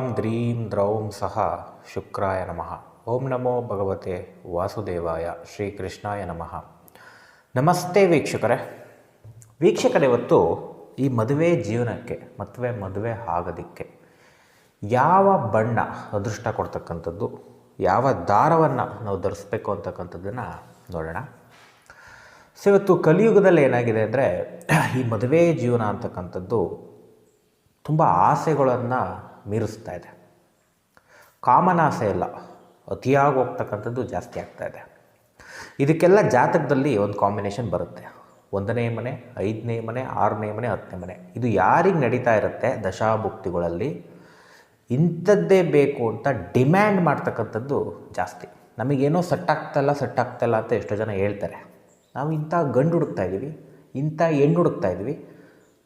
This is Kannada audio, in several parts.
ದ್ರಾಂ ದ್ರೀಂ ದ್ರೌಂ ಸಹ ಶುಕ್ರಾಯ ನಮಃ ಓಂ ನಮೋ ಭಗವತೆ ವಾಸುದೇವಾಯ ಶ್ರೀಕೃಷ್ಣಾಯ ನಮಃ ನಮಸ್ತೆ ವೀಕ್ಷಕರೇ ವೀಕ್ಷಕರೇ ಇವತ್ತು ಈ ಮದುವೆ ಜೀವನಕ್ಕೆ ಮದುವೆ ಮದುವೆ ಆಗೋದಕ್ಕೆ ಯಾವ ಬಣ್ಣ ಅದೃಷ್ಟ ಕೊಡ್ತಕ್ಕಂಥದ್ದು, ಯಾವ ದಾರವನ್ನು ನಾವು ಧರಿಸ್ಬೇಕು ಅಂತಕ್ಕಂಥದ್ದನ್ನು ನೋಡೋಣ. ಸೊ ಇವತ್ತು ಕಲಿಯುಗದಲ್ಲಿ ಏನಾಗಿದೆ ಅಂದರೆ ಈ ಮದುವೆ ಜೀವನ ಅಂತಕ್ಕಂಥದ್ದು ತುಂಬ ಆಸೆಗಳನ್ನು ಮೀರಿಸ್ತಾ ಇದೆ. ಕಾಮನ್ ಆಸೆ ಇಲ್ಲ ಅತಿಯಾಗಿ ಹೋಗ್ತಕ್ಕಂಥದ್ದು ಜಾಸ್ತಿ ಆಗ್ತಾ ಇದೆ. ಇದಕ್ಕೆಲ್ಲ ಜಾತಕದಲ್ಲಿ ಒಂದು ಕಾಂಬಿನೇಷನ್ ಬರುತ್ತೆ. ಒಂದನೇ ಮನೆ, ಐದನೇ ಮನೆ, ಆರನೇ ಮನೆ, ಹತ್ತನೇ ಮನೆ. ಇದು ಯಾರಿಗೆ ನಡೀತಾ ಇರುತ್ತೆ ದಶಾಭುಕ್ತಿಗಳಲ್ಲಿ? ಇಂಥದ್ದೇ ಬೇಕು ಅಂತ ಡಿಮ್ಯಾಂಡ್ ಮಾಡ್ತಕ್ಕಂಥದ್ದು ಜಾಸ್ತಿ. ನಮಗೇನೋ ಸೆಟ್ ಆಗ್ತಾಯಿಲ್ಲ ಸೆಟ್ ಆಗ್ತಾಯಿಲ್ಲ ಅಂತ ಎಷ್ಟೋ ಜನ ಹೇಳ್ತಾರೆ. ನಾವು ಇಂಥ ಗಂಡು ಹುಡುಕ್ತಾ ಇದ್ದೀವಿ ಇಂಥ ಹೆಣ್ಣು ಹುಡುಕ್ತಾ ಇದ್ದೀವಿ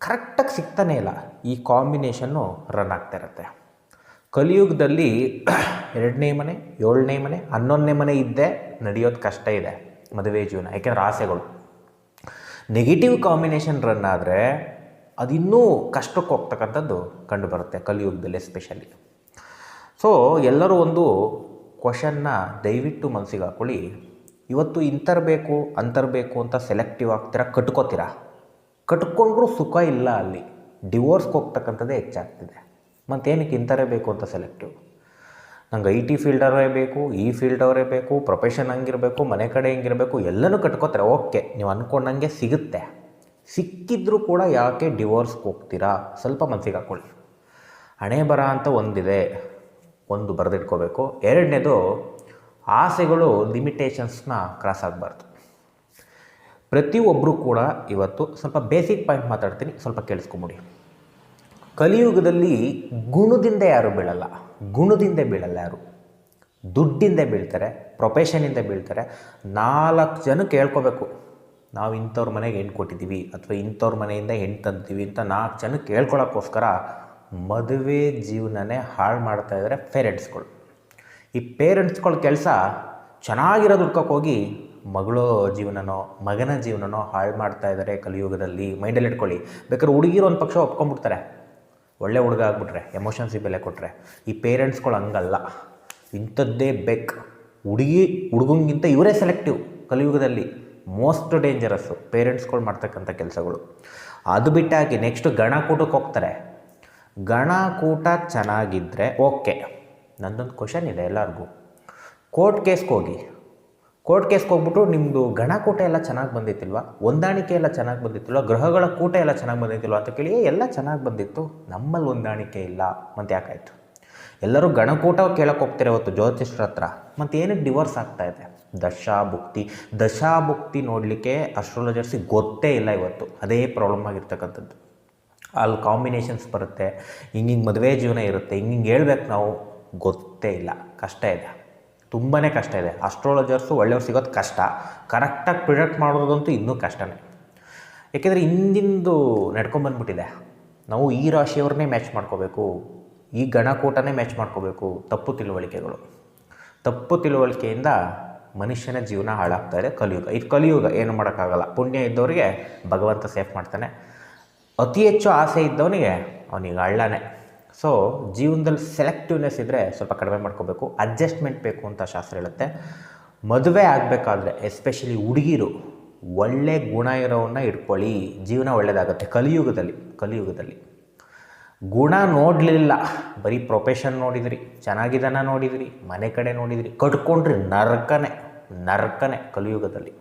ಕರೆಕ್ಟಾಗಿ ಸಿಗ್ತಾನೇ ಇಲ್ಲ. ಈ ಕಾಂಬಿನೇಷನ್ನು ರನ್ ಆಗ್ತಾ ಇರುತ್ತೆ. ಕಲಿಯುಗದಲ್ಲಿ ಎರಡನೇ ಮನೆ, ಏಳನೇ ಮನೆ, ಹನ್ನೊಂದನೇ ಮನೆ ಇದ್ದೇ ನಡೆಯೋದು ಕಷ್ಟ ಇದೆ ಮದುವೆ ಜೀವನ, ಯಾಕೆಂದರೆ ಆಸೆಗಳು. ನೆಗೆಟಿವ್ ಕಾಂಬಿನೇಷನ್ ರನ್ ಆದರೆ ಅದಿನ್ನೂ ಕಷ್ಟಕ್ಕೆ ಹೋಗ್ತಕ್ಕಂಥದ್ದು ಕಂಡು ಬರುತ್ತೆ ಕಲಿಯುಗದಲ್ಲಿ ಎಸ್ಪೆಷಲಿ ಸೊ ಎಲ್ಲರೂ ಒಂದು ಕ್ವಶನ್ನ ದಯವಿಟ್ಟು ಮನಸ್ಸಿಗೆ ಹಾಕೊಳ್ಳಿ. ಇವತ್ತು ಇಂಥರ್ಬೇಕು ಅಂತರ್ಬೇಕು ಅಂತ ಸೆಲೆಕ್ಟಿವ್ ಆಗ್ತೀರಾ, ಕಟ್ಕೋತೀರಾ? ಕಟ್ಕೊಂಡ್ರೂ ಸುಖ ಇಲ್ಲ ಅಲ್ಲಿ. ಡಿವೋರ್ಸ್ಗೆ ಹೋಗ್ತಕ್ಕಂಥದ್ದೇ ಹೆಚ್ಚಾಗ್ತಿದೆ. ಮತ್ತೇನಕ್ಕೆ ಇಂಥರೇ ಬೇಕು ಅಂತ ಸೆಲೆಕ್ಟಿವ್ ನಂಗೆ ಐ ಟಿ ಫೀಲ್ಡವರೇ ಬೇಕು, ಈ ಫೀಲ್ಡವರೇ ಬೇಕು ಪ್ರೊಫೆಷನ್ ಹಂಗಿರಬೇಕು, ಮನೆ ಕಡೆ ಹಿಂಗಿರಬೇಕು, ಎಲ್ಲನೂ ಕಟ್ಕೋತಾರೆ. ಓಕೆ, ನೀವು ಅಂದ್ಕೊಂಡಂಗೆ ಸಿಗುತ್ತೆ. ಸಿಕ್ಕಿದ್ರೂ ಕೂಡ ಯಾಕೆ ಡಿವೋರ್ಸ್ಗೆ ಹೋಗ್ತೀರಾ? ಸ್ವಲ್ಪ ಮನಸ್ಸಿಗೆ ಹಾಕ್ಕೊಳ್ಳಿ ಹಣೆ ಬರ ಅಂತ ಒಂದಿದೆ. ಒಂದು ಬರೆದಿಟ್ಕೋಬೇಕು. ಎರಡನೇದು, ಆಸೆಗಳು ಲಿಮಿಟೇಷನ್ಸ್ನ ಕ್ರಾಸ್ ಆಗಬಾರ್ದು. ಪ್ರತಿಯೊಬ್ಬರು ಕೂಡ ಇವತ್ತು ಸ್ವಲ್ಪ ಬೇಸಿಕ್ ಪಾಯಿಂಟ್ ಮಾತಾಡ್ತೀನಿ, ಸ್ವಲ್ಪ ಕೇಳಿಸ್ಕೊಂಬಿಡಿ. ಕಲಿಯುಗದಲ್ಲಿ ಗುಣದಿಂದ ಯಾರು ಬೀಳಲ್ಲ? ಗುಣದಿಂದ ಬೀಳಲ್ಲ ಯಾರು? ದುಡ್ಡಿಂದ ಬೀಳ್ತಾರೆ ಪ್ರೊಫೆಷನಿಂದ ಬೀಳ್ತಾರೆ. ನಾಲ್ಕು ಜನಕ್ಕೆ ಹೇಳ್ಕೋಬೇಕು ನಾವು ಇಂಥವ್ರ ಮನೆಗೆ ಹೆಣ್ಣು ಕೊಟ್ಟಿದ್ದೀವಿ ಅಥವಾ ಇಂಥವ್ರ ಮನೆಯಿಂದ ಹೆಣ್ಣು ತಂದಿದ್ದೀವಿ ಅಂತ ನಾಲ್ಕು ಜನಕ್ಕೆ ಹೇಳ್ಕೊಳಕ್ಕೋಸ್ಕರ ಮದುವೆ ಜೀವನನೇ ಹಾಳು ಮಾಡ್ತಾ ಇದ್ದಾರೆ ಪೇರೆಂಟ್ಸ್ಗಳು ಈ ಪೇರೆಂಟ್ಸ್ಗಳ ಕೆಲಸ ಚೆನ್ನಾಗಿರೋದು ದುಡ್ಕೋಕ್ಕೋಗಿ ಮಗಳು ಜೀವನನೋ, ಮಗನ ಜೀವನನೋ ಹಾಳು ಮಾಡ್ತಾ ಇದ್ದಾರೆ ಕಲಿಯುಗದಲ್ಲಿ. ಮೈಂಡಲ್ಲಿ ಇಟ್ಕೊಳ್ಳಿ. ಬೇಕಾದ್ರೆ ಹುಡುಗಿರು ಒಂದು ಪಕ್ಷ ಒಪ್ಕೊಂಡ್ಬಿಡ್ತಾರೆ. ಒಳ್ಳೆ ಹುಡುಗ ಆಗ್ಬಿಟ್ರೆ ಎಮೋಷನ್ಸಿಗೆ ಬೆಲೆ ಕೊಟ್ಟರೆ ಈ ಪೇರೆಂಟ್ಸ್ಗಳು ಹಂಗಲ್ಲ. ಇಂಥದ್ದೇ ಬೆಕ್. ಹುಡುಗಿ, ಹುಡುಗಂಗಿಂತ ಇವರೇ ಸೆಲೆಕ್ಟಿವ್ ಕಲಿಯುಗದಲ್ಲಿ. ಮೋಸ್ಟ್ ಡೇಂಜರಸ್ಸು ಪೇರೆಂಟ್ಸ್ಗಳು ಮಾಡ್ತಕ್ಕಂಥ ಕೆಲಸಗಳು. ಅದು ಬಿಟ್ಟಾಗಿ ನೆಕ್ಸ್ಟ್ ಗಣಕೂಟಕ್ಕೆ ಹೋಗ್ತಾರೆ. ಗಣಕೂಟ ಚೆನ್ನಾಗಿದ್ದರೆ ಓಕೆ ನಂದೊಂದು ಕ್ವಶನ್ ಇದೆ ಎಲ್ಲರಿಗೂ. ಕೋರ್ಟ್ ಕೇಸ್ಗೆ ಹೋಗಿ. ಕೋರ್ಟ್ ಕೇಸ್ಗೆ ಹೋಗ್ಬಿಟ್ಟು ನಿಮ್ಮದು ಗಣಕೂಟ ಎಲ್ಲ ಚೆನ್ನಾಗಿ ಬಂದಿತ್ತಿಲ್ವಾ? ಹೊಂದಾಣಿಕೆ ಎಲ್ಲ ಚೆನ್ನಾಗಿ ಬಂದಿತ್ತಿಲ್ವ? ಗ್ರಹಗಳ ಕೂಟ ಎಲ್ಲ ಚೆನ್ನಾಗಿ ಬಂದಿತ್ತಿಲ್ವ ಅಂತ ಕೇಳಿ ಎಲ್ಲ ಚೆನ್ನಾಗಿ ಬಂದಿತ್ತು. ನಮ್ಮಲ್ಲಿ ಹೊಂದಾಣಿಕೆ ಇಲ್ಲ. ಮತ್ತು ಯಾಕಾಯಿತು ಎಲ್ಲರೂ ಗಣಕೂಟ ಕೇಳಕ್ಕೆ ಹೋಗ್ತಾರೆ ಇವತ್ತು ಜ್ಯೋತಿಷ್ರ ಹತ್ರ? ಮತ್ತು ಏನಕ್ಕೆ ಡಿವೋರ್ಸ್ ಆಗ್ತಾ ಇದೆ? ದಶಾಭುಕ್ತಿ ದಶಾಭುಕ್ತಿ ನೋಡಲಿಕ್ಕೆ ಅಸ್ಟ್ರಾಲಜರ್ಸಿಗೆ ಗೊತ್ತೇ ಇಲ್ಲ ಇವತ್ತು. ಅದೇ ಪ್ರಾಬ್ಲಮ್ ಆಗಿರ್ತಕ್ಕಂಥದ್ದು. ಅಲ್ಲಿ ಕಾಂಬಿನೇಷನ್ಸ್ ಬರುತ್ತೆ. ಹಿಂಗಿಂಗೆ ಹಿಂಗೆ ಮದುವೆ ಜೀವನ ಇರುತ್ತೆ. ಹಿಂಗೆ ಹಿಂಗೆ ಹೇಳ್ಬೇಕು ನಾವು. ಗೊತ್ತೇ ಇಲ್ಲ. ಕಷ್ಟ ಇದೆ. ತುಂಬಾ ಕಷ್ಟ ಇದೆ. ಅಸ್ಟ್ರಾಲಜರ್ಸು ಒಳ್ಳೆಯವ್ರು ಸಿಗೋದು ಕಷ್ಟ. ಕರೆಕ್ಟಾಗಿ ಪ್ರಿಡಕ್ಟ್ ಮಾಡೋದಂತೂ ಇನ್ನೂ ಕಷ್ಟನೇ. ಏಕೆಂದರೆ ಹಿಂದಿಂದು ನಡ್ಕೊಂಬಂದ್ಬಿಟ್ಟಿದೆ ನಾವು ಈ ರಾಶಿಯವ್ರನ್ನೇ ಮ್ಯಾಚ್ ಮಾಡ್ಕೋಬೇಕು. ಈ ಗಣಕೂಟನೇ ಮ್ಯಾಚ್ ಮಾಡ್ಕೋಬೇಕು. ತಪ್ಪು ತಿಳುವಳಿಕೆಗಳು. ತಪ್ಪು ತಿಳುವಳಿಕೆಯಿಂದ ಮನುಷ್ಯನ ಜೀವನ ಹಾಳಾಗ್ತಾ ಇದೆ. ಕಲಿಯುಗ. ಇದು ಕಲಿಯುಗ. ಏನು ಮಾಡೋಕ್ಕಾಗಲ್ಲ. ಪುಣ್ಯ ಇದ್ದವರಿಗೆ ಭಗವಂತ ಸೇಫ್ ಮಾಡ್ತಾನೆ. ಅತಿ ಹೆಚ್ಚು ಆಸೆ ಇದ್ದವನಿಗೆ ಅವನಿಗೆ ಹಳ್ಳನೇ. ಸೊ ಜೀವನದಲ್ಲಿ ಸೆಲೆಕ್ಟಿವ್ನೆಸ್ ಇದ್ದರೆ ಸ್ವಲ್ಪ ಕಡಿಮೆ ಮಾಡ್ಕೋಬೇಕು ಅಡ್ಜಸ್ಟ್ಮೆಂಟ್ ಬೇಕು ಅಂತ ಶಾಸ್ತ್ರ ಹೇಳುತ್ತೆ. ಮದುವೆ ಆಗಬೇಕಾದ್ರೆ ಎಸ್ಪೆಷಲಿ ಹುಡುಗಿರು ಒಳ್ಳೆ ಗುಣ ಇರೋವನ್ನ ಇಟ್ಕೊಳ್ಳಿ. ಜೀವನ ಒಳ್ಳೆಯದಾಗುತ್ತೆ ಕಲಿಯುಗದಲ್ಲಿ ಕಲಿಯುಗದಲ್ಲಿ. ಗುಣ ನೋಡಲಿಲ್ಲ, ಬರೀ ಪ್ರೊಫೆಷನ್ ನೋಡಿದ್ರಿ ಚೆನ್ನಾಗಿದ್ದಾನ ನೋಡಿದ್ರಿ, ಮನೆ ಕಡೆ ನೋಡಿದ್ರಿ, ಕಟ್ಕೊಂಡ್ರಿ ನರ್ಕನೆ ನರ್ಕನೆ ಕಲಿಯುಗದಲ್ಲಿ.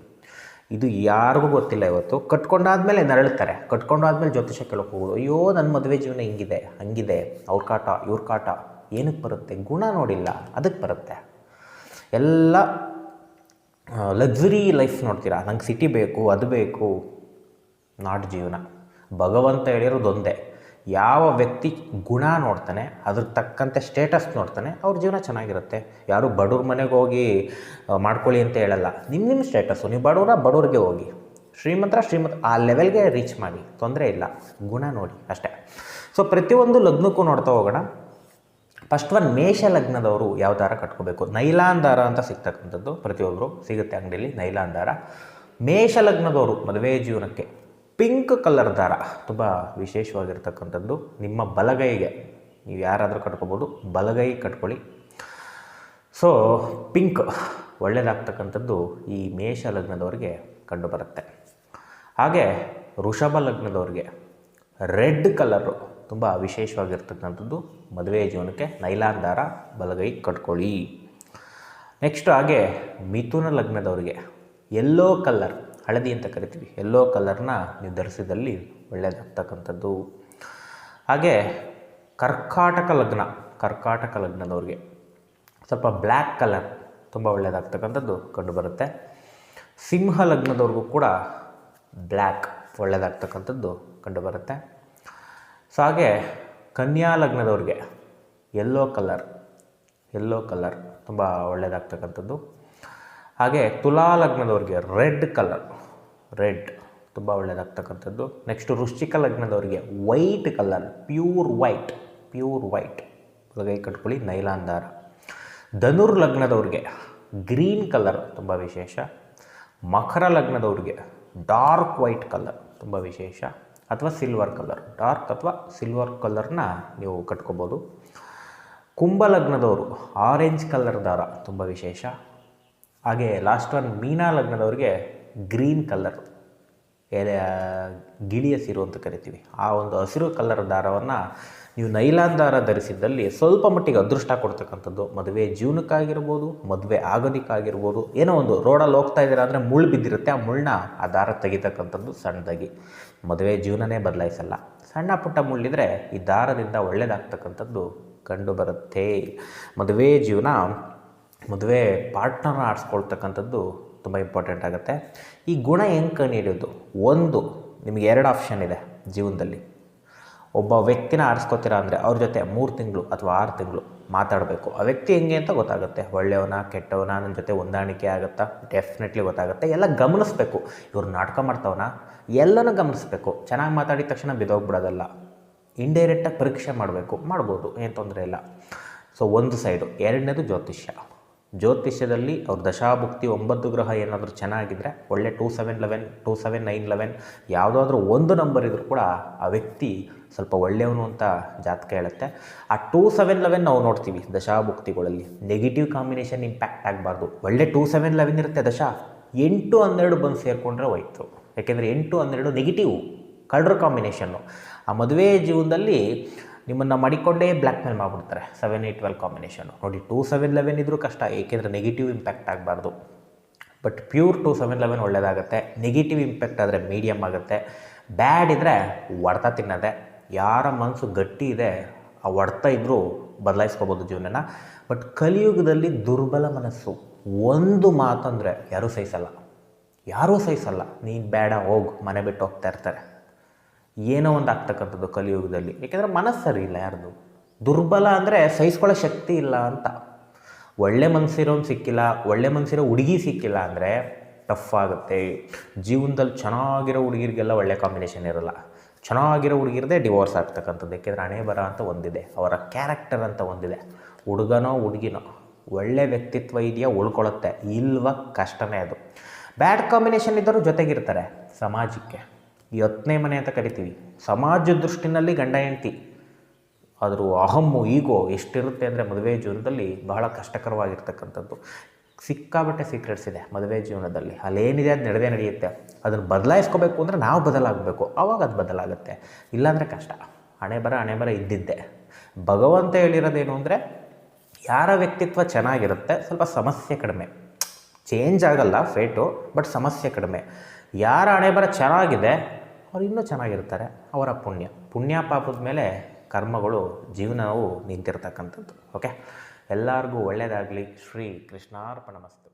ಇದು ಯಾರಿಗೂ ಗೊತ್ತಿಲ್ಲ ಇವತ್ತು. ಕಟ್ಕೊಂಡಾದ್ಮೇಲೆ ನರಳುತ್ತಾರೆ. ಕಟ್ಕೊಂಡಾದ್ಮೇಲೆ ಜ್ಯೋತಿಷ ಕೇಳೋಕೆ ಹೋಗೋದು ಅಯ್ಯೋ ನನ್ನ ಮದುವೆ ಜೀವನ ಹಿಂಗಿದೆ, ಹಂಗಿದೆ, ಅವ್ರ ಕಾಟ, ಇವ್ರ ಕಾಟ ಏನಕ್ಕೆ ಬರುತ್ತೆ? ಗುಣ ನೋಡಿಲ್ಲ ಅದಕ್ಕೆ ಬರುತ್ತೆ? ಎಲ್ಲ ಲಕ್ಸುರಿ ಲೈಫ್ ನೋಡ್ತೀರಾ? ನಂಗೆ ಸಿಟಿ ಬೇಕು, ಅದು ಬೇಕು ನಾಟ್ ಜೀವನ. ಭಗವಂತ ಹೇಳಿರೋದು ಒಂದೇ ಯಾವ ವ್ಯಕ್ತಿ ಗುಣ ನೋಡ್ತಾನೆ, ಅದ್ರ ತಕ್ಕಂತೆ ಸ್ಟೇಟಸ್ ನೋಡ್ತಾನೆ, ಅವ್ರ ಜೀವನ ಚೆನ್ನಾಗಿರುತ್ತೆ. ಯಾರು ಬಡವ್ರ ಮನೆಗೆ ಹೋಗಿ ಮಾಡ್ಕೊಳ್ಳಿ ಅಂತ ಹೇಳಲ್ಲ. ನಿಮ್ಮ ನಿಮ್ಮ ಸ್ಟೇಟಸ್ಸು ನೀವು ಬಡವರ ಬಡವ್ರಿಗೆ ಹೋಗಿ. ಶ್ರೀಮಂತರ ಶ್ರೀಮಂತ ಆ ಲೆವೆಲ್ಗೆ ರೀಚ್ ಮಾಡಿ. ತೊಂದರೆ ಇಲ್ಲ. ಗುಣ ನೋಡಿ ಅಷ್ಟೇ. ಸೊ ಪ್ರತಿಯೊಂದು ಲಗ್ನಕ್ಕೂ ನೋಡ್ತಾ ಹೋಗೋಣ. ಫಸ್ಟ್ ಒನ್ ಮೇಷ ಲಗ್ನದವರು ಯಾವ ದಾರ ಕಟ್ಕೋಬೇಕು? ನೈಲಾನ್ ದಾರ ಅಂತ ಸಿಗ್ತಕ್ಕಂಥದ್ದು ಪ್ರತಿಯೊಬ್ಬರು ಸಿಗುತ್ತೆ ಅಂಗಡಿಯಲ್ಲಿ ನೈಲಾನ್ ದಾರ. ಮೇಷ ಲಗ್ನದವರು ಮದುವೆ ಜೀವನಕ್ಕೆ ಪಿಂಕ್ ಕಲರ್ ದಾರ. ತುಂಬ ವಿಶೇಷವಾಗಿರ್ತಕ್ಕಂಥದ್ದು. ನಿಮ್ಮ ಬಲಗೈಗೆ. ನೀವು ಯಾರಾದರೂ ಕಟ್ಕೋಬೋದು, ಬಲಗೈ ಕಟ್ಕೊಳ್ಳಿ. ಸೊ ಪಿಂಕ್ ಒಳ್ಳೆಯದಾಗ್ತಕ್ಕಂಥದ್ದು ಈ ಮೇಷ ಲಗ್ನದವರಿಗೆ ಕಂಡುಬರುತ್ತೆ. ಹಾಗೆ ವೃಷಭ ಲಗ್ನದವ್ರಿಗೆ ರೆಡ್ ಕಲರು ತುಂಬ ವಿಶೇಷವಾಗಿರ್ತಕ್ಕಂಥದ್ದು. ಮದುವೆ ಜೀವನಕ್ಕೆ ನೈಲಾನ್ ದಾರ, ಬಲಗೈ ಕಟ್ಕೊಳ್ಳಿ. ನೆಕ್ಸ್ಟ್ ಹಾಗೆ ಮಿಥುನ ಲಗ್ನದವರಿಗೆ ಎಲ್ಲೋ ಕಲರ್ ಹಳದಿ ಅಂತ ಕರಿತೀವಿ. ಎಲ್ಲೋ ಕಲರ್ನ ನೀವು ಧರಿಸಿದಲ್ಲಿ ಒಳ್ಳೆಯದಾಗ್ತಕ್ಕಂಥದ್ದು ಹಾಗೆ ಕರ್ಕಾಟಕ ಲಗ್ನ, ಕರ್ಕಾಟಕ ಲಗ್ನದವ್ರಿಗೆ ಸ್ವಲ್ಪ ಬ್ಲ್ಯಾಕ್ ಕಲರ್ ತುಂಬ ಒಳ್ಳೆಯದಾಗ್ತಕ್ಕಂಥದ್ದು ಕಂಡುಬರುತ್ತೆ ಸಿಂಹ ಲಗ್ನದವ್ರಿಗೂ ಕೂಡ ಬ್ಲ್ಯಾಕ್ ಒಳ್ಳೆಯದಾಗ್ತಕ್ಕಂಥದ್ದು ಕಂಡುಬರುತ್ತೆ ಸೊ ಹಾಗೆ ಕನ್ಯಾ ಲಗ್ನದವ್ರಿಗೆ ಎಲ್ಲೋ ಕಲರ್ ಎಲ್ಲೋ ಕಲರ್ ತುಂಬ ಒಳ್ಳೆಯದಾಗ್ತಕ್ಕಂಥದ್ದು ಹಾಗೆ ತುಲಾ ಲಗ್ನದವ್ರಿಗೆ ರೆಡ್ ಕಲರ್, ರೆಡ್ ತುಂಬ ಒಳ್ಳೆಯದಾಗ್ತಕ್ಕಂಥದ್ದು ನೆಕ್ಸ್ಟ್ ವೃಶ್ಚಿಕ ಲಗ್ನದವರಿಗೆ white colour, pure white pure white. ಬಲಗೈ ಕಟ್ಕೊಳ್ಳಿ, ನೈಲಾನ್ ದಾರ. ಧನುರ್ ಲಗ್ನದವ್ರಿಗೆ ಗ್ರೀನ್ ಕಲರ್ ತುಂಬ ವಿಶೇಷ. ಮಕರ ಲಗ್ನದವ್ರಿಗೆ ಡಾರ್ಕ್ ವೈಟ್ ಕಲರ್ ತುಂಬ ವಿಶೇಷ. ಅಥವಾ ಸಿಲ್ವರ್ ಕಲರ್, ಡಾರ್ಕ್ ಅಥವಾ ಸಿಲ್ವರ್ ಕಲರ್ನ ನೀವು ಕಟ್ಕೋಬೋದು. ಕುಂಭ ಲಗ್ನದವರು ಆರೆಂಜ್ ಕಲರ್ ದಾರ ತುಂಬ ವಿಶೇಷ. ಹಾಗೆ ಲಾಸ್ಟ್ ಒನ್ ಮೀನಾ ಲಗ್ನದವ್ರಿಗೆ ಗ್ರೀನ್ ಕಲರ್ ಎಲೆ ಗಿಳಿಯ ಸಿರು ಅಂತ ಕರಿತೀವಿ. ಆ ಒಂದು ಹಸಿರು ಕಲರ್ ದಾರವನ್ನು ನೀವು ನೈಲಾನ್ ದಾರ ಧರಿಸಿದ್ದಲ್ಲಿ ಸ್ವಲ್ಪ ಮಟ್ಟಿಗೆ ಅದೃಷ್ಟ ಕೊಡ್ತಕ್ಕಂಥದ್ದು. ಮದುವೆ ಜೀವನಕ್ಕಾಗಿರ್ಬೋದು ಮದುವೆ ಆಗೋದಕ್ಕಾಗಿರ್ಬೋದು ಏನೋ ಒಂದು ರೋಡಲ್ಲಿ ಹೋಗ್ತಾ ಇದ್ದೀರಾ ಅಂದರೆ ಮುಳ್ಳು ಬಿದ್ದಿರುತ್ತೆ. ಆ ಮುಳ್ಳನ್ನ ಆ ದಾರ ತೆಗಿತಕ್ಕಂಥದ್ದು ಸಣ್ಣದಾಗಿ. ಮದುವೆ ಜೀವನನೇ ಬದಲಾಯಿಸಲ್ಲ. ಸಣ್ಣ ಪುಟ್ಟ ಮುಳ್ಳಿದ್ರೆ ಈ ದಾರದಿಂದ ಒಳ್ಳೆಯದಾಗ್ತಕ್ಕಂಥದ್ದು ಕಂಡು ಬರುತ್ತೆ. ಮದುವೆ ಜೀವನ ಮದುವೆ ಪಾರ್ಟ್ನರ್ನ ಆಡಿಸ್ಕೊಳ್ತಕ್ಕಂಥದ್ದು ತುಂಬ ಇಂಪಾರ್ಟೆಂಟ್ ಆಗುತ್ತೆ. ಈ ಗುಣ ಹೆಂಗೆ ಕಂಡುಹಿಡಿಯೋದು ಒಂದು, ನಿಮಗೆ ಎರಡು ಆಪ್ಷನ್ ಇದೆ ಜೀವನದಲ್ಲಿ. ಒಬ್ಬ ವ್ಯಕ್ತಿನ ಆರಿಸ್ಕೋತೀರಾ ಅಂದರೆ ಅವ್ರ ಜೊತೆ ಮೂರು ತಿಂಗಳು ಅಥವಾ ಆರು ತಿಂಗಳು ಮಾತಾಡಬೇಕು. ಆ ವ್ಯಕ್ತಿ ಹೆಂಗೆ ಅಂತ ಗೊತ್ತಾಗುತ್ತೆ. ಒಳ್ಳೆಯವನ, ಕೆಟ್ಟವನ ನನ್ನ ಜೊತೆ ಹೊಂದಾಣಿಕೆ ಆಗುತ್ತಾ? ಡೆಫಿನೆಟ್ಲಿ ಗೊತ್ತಾಗುತ್ತೆ. ಎಲ್ಲ ಗಮನಿಸ್ಬೇಕು. ಇವ್ರು ನಾಟಕ ಮಾಡ್ತಾವನ? ಎಲ್ಲನೂ ಗಮನಿಸ್ಬೇಕು. ಚೆನ್ನಾಗಿ ಮಾತಾಡಿದ ತಕ್ಷಣ ಬಿದೋಗ್ಬಿಡೋದಲ್ಲ ಇಂಡೈರೆಕ್ಟಾಗಿ ಪರೀಕ್ಷೆ ಮಾಡಬೇಕು. ಮಾಡ್ಬೋದು. ಏನು ತೊಂದರೆ ಇಲ್ಲ. ಸೊ ಒಂದು ಸೈಡು ಎರಡನೇದು ಜ್ಯೋತಿಷ್ಯ. ಜ್ಯೋತಿಷ್ಯದಲ್ಲಿ ಅವ್ರ ದಶಾಭುಕ್ತಿ ಒಂಬತ್ತು ಗ್ರಹ ಏನಾದರೂ ಚೆನ್ನಾಗಿದ್ದರೆ ಒಳ್ಳೆ two seven eleven, two seven nine eleven ಯಾವುದಾದ್ರೂ ಒಂದು ನಂಬರ್ ಇದ್ದರೂ ಕೂಡ ಆ ವ್ಯಕ್ತಿ ಸ್ವಲ್ಪ ಒಳ್ಳೆಯವನು ಅಂತ ಜಾತಕ ಹೇಳುತ್ತೆ. ಆ ಟೂ ಸೆವೆನ್ ಲೆವೆನ್ ನಾವು ನೋಡ್ತೀವಿ ದಶಾಭುಕ್ತಿಗಳಲ್ಲಿ. ನೆಗೆಟಿವ್ ಕಾಂಬಿನೇಷನ್ ಇಂಪ್ಯಾಕ್ಟ್ ಆಗಬಾರ್ದು. ಒಳ್ಳೆ ಟೂ ಸೆವೆನ್ ಲೆವೆನ್ ಇರುತ್ತೆ ದಶಾ. ಎಂಟು ಹನ್ನೆರಡು ಬಂದು ಸೇರಿಕೊಂಡ್ರೆ ಹೋಯ್ತು. ಯಾಕೆಂದರೆ ಎಂಟು ಹನ್ನೆರಡು ನೆಗೆಟಿವ್ ಕಳ್ರ ಕಾಂಬಿನೇಷನ್ನು ಆ ಮದುವೆ ಜೀವನದಲ್ಲಿ ನಿಮ್ಮನ್ನು ಮಡಿಕೊಂಡೇ ಬ್ಲ್ಯಾಕ್ ಮೇಲ್ ಮಾಡಿಬಿಡ್ತಾರೆ. ಸೆವೆನ್ ಏಯ್ಟ್ ಟ್ವೆಲ್ ಕಾಂಬಿನೇಷನು ನೋಡಿ ಟೂ ಸೆವೆನ್ ಲೆವೆನ್ ಇದ್ದರೂ ಕಷ್ಟ, ಏಕೆಂದರೆ ನೆಗೆಟಿವ್ ಇಂಪ್ಯಾಕ್ಟ್ ಆಗಬಾರ್ದು. But pure two seven eleven ಒಳ್ಳೆಯದಾಗುತ್ತೆ ನೆಗೆಟಿವ್ ಇಂಪ್ಯಾಕ್ಟ್ ಆದರೆ ಮೀಡಿಯಮ್ ಆಗುತ್ತೆ. ಬ್ಯಾಡ್ ಇದ್ದರೆ ಒಡ್ತ ತಿನ್ನದೆ. ಯಾರ ಮನಸ್ಸು ಗಟ್ಟಿ ಇದೆ, ಆ ಹೊಡ್ತ ಇದ್ದರೂ ಬದಲಾಯಿಸ್ಕೋಬೋದು ಜೀವನನ. ಬಟ್ ಕಲಿಯುಗದಲ್ಲಿ ದುರ್ಬಲ ಮನಸ್ಸು. ಒಂದು ಮಾತಂದರೆ ಯಾರೂ ಸಹಿಸಲ್ಲ. ಯಾರೂ ಸಹಿಸಲ್ಲ. ನೀನು ಬೇಡ, ಹೋಗಿ, ಮನೆ ಬಿಟ್ಟು ಹೋಗ್ತಾ ಇರ್ತಾರೆ. ಏನೋ ಒಂದು ಆಗ್ತಕ್ಕಂಥದ್ದು ಕಲಿಯುಗದಲ್ಲಿ. ಏಕೆಂದರೆ ಮನಸ್ಸು ಸರಿ ಇಲ್ಲ ಯಾರ್ದು. ದುರ್ಬಲ ಅಂದರೆ ಸಹಿಸ್ಕೊಳ್ಳೋ ಶಕ್ತಿ ಇಲ್ಲ ಅಂತ. ಒಳ್ಳೆ ಮನಸ್ಸಿರೋನು ಸಿಕ್ಕಿಲ್ಲ, ಒಳ್ಳೆ ಮನಸ್ಸಿರೋ ಹುಡುಗಿ ಸಿಕ್ಕಿಲ್ಲ ಅಂದರೆ ಟಫ್ ಆಗುತ್ತೆ. ಜೀವನದಲ್ಲಿ ಚೆನ್ನಾಗಿರೋ ಹುಡುಗಿರಿಗೆಲ್ಲ ಒಳ್ಳೆ ಕಾಂಬಿನೇಷನ್ ಇರಲ್ಲ. ಚೆನ್ನಾಗಿರೋ ಹುಡುಗಿರದೇ ಡಿವೋರ್ಸ್ ಆಗ್ತಕ್ಕಂಥದ್ದು. ಏಕೆಂದರೆ ಹಣೆ ಬರ ಅಂತ ಒಂದಿದೆ. ಅವರ ಕ್ಯಾರೆಕ್ಟರ್ ಅಂತ ಒಂದಿದೆ. ಹುಡುಗನೋ ಹುಡುಗಿನೋ ಒಳ್ಳೆ ವ್ಯಕ್ತಿತ್ವ ಇದೆಯಾ ಉಳ್ಕೊಳ್ಳುತ್ತೆ. ಇಲ್ವ ಕಷ್ಟನೇ ಅದು. ಬ್ಯಾಡ್ ಕಾಂಬಿನೇಷನ್ ಇದ್ದರೂ ಜೊತೆಗಿರ್ತಾರೆ ಸಮಾಜಕ್ಕೆ. ಹತ್ತನೇ ಮನೆ ಅಂತ ಕರಿತೀವಿ. ಸಮಾಜ ದೃಷ್ಟಿನಲ್ಲಿ ಗಂಡ ಹೆಂಡತಿ. ಆದರೂ ಅಹಮ್ಮು ಈಗೋ ಎಷ್ಟಿರುತ್ತೆ ಅಂದರೆ ಮದುವೆ ಜೀವನದಲ್ಲಿ ಬಹಳ ಕಷ್ಟಕರವಾಗಿರ್ತಕ್ಕಂಥದ್ದು. ಸಿಕ್ಕಾಬಟ್ಟೆ ಸೀಕ್ರೆಟ್ಸ್ ಇದೆ ಮದುವೆ ಜೀವನದಲ್ಲಿ. ಅಲ್ಲೇನಿದೆ ಅದು ನಡೆದೇ ನಡೆಯುತ್ತೆ. ಅದನ್ನು ಬದಲಾಯಿಸ್ಕೋಬೇಕು ಅಂದರೆ ನಾವು ಬದಲಾಗಬೇಕು. ಆವಾಗ ಅದು ಬದಲಾಗುತ್ತೆ. ಇಲ್ಲಾಂದರೆ ಕಷ್ಟ. ಹಣೆ ಬರ ಹಣೆ ಬರ ಇದ್ದಿದ್ದೆ. ಭಗವಂತ ಹೇಳಿರೋದೇನು ಅಂದರೆ ಯಾರ ವ್ಯಕ್ತಿತ್ವ ಚೆನ್ನಾಗಿರುತ್ತೆ ಸ್ವಲ್ಪ ಸಮಸ್ಯೆ ಕಡಿಮೆ. ಚೇಂಜ್ ಆಗಲ್ಲ ಫೇಟು ಬಟ್ ಸಮಸ್ಯೆ ಕಡಿಮೆ. ಯಾರ ಹಣೆ ಬರ ಚೆನ್ನಾಗಿದೆ ಅವ್ರು ಇನ್ನೂ ಚೆನ್ನಾಗಿರ್ತಾರೆ, ಅವರ ಪುಣ್ಯ. ಪುಣ್ಯ ಪಾಪದ ಮೇಲೆ ಕರ್ಮಗಳು, ಜೀವನವು ನಿಂತಿರ್ತಕ್ಕಂಥದ್ದು ಓಕೆ ಎಲ್ಲರಿಗೂ ಒಳ್ಳೆಯದಾಗಲಿ ಶ್ರೀ ಕೃಷ್ಣಾರ್ಪಣಮಸ್ತು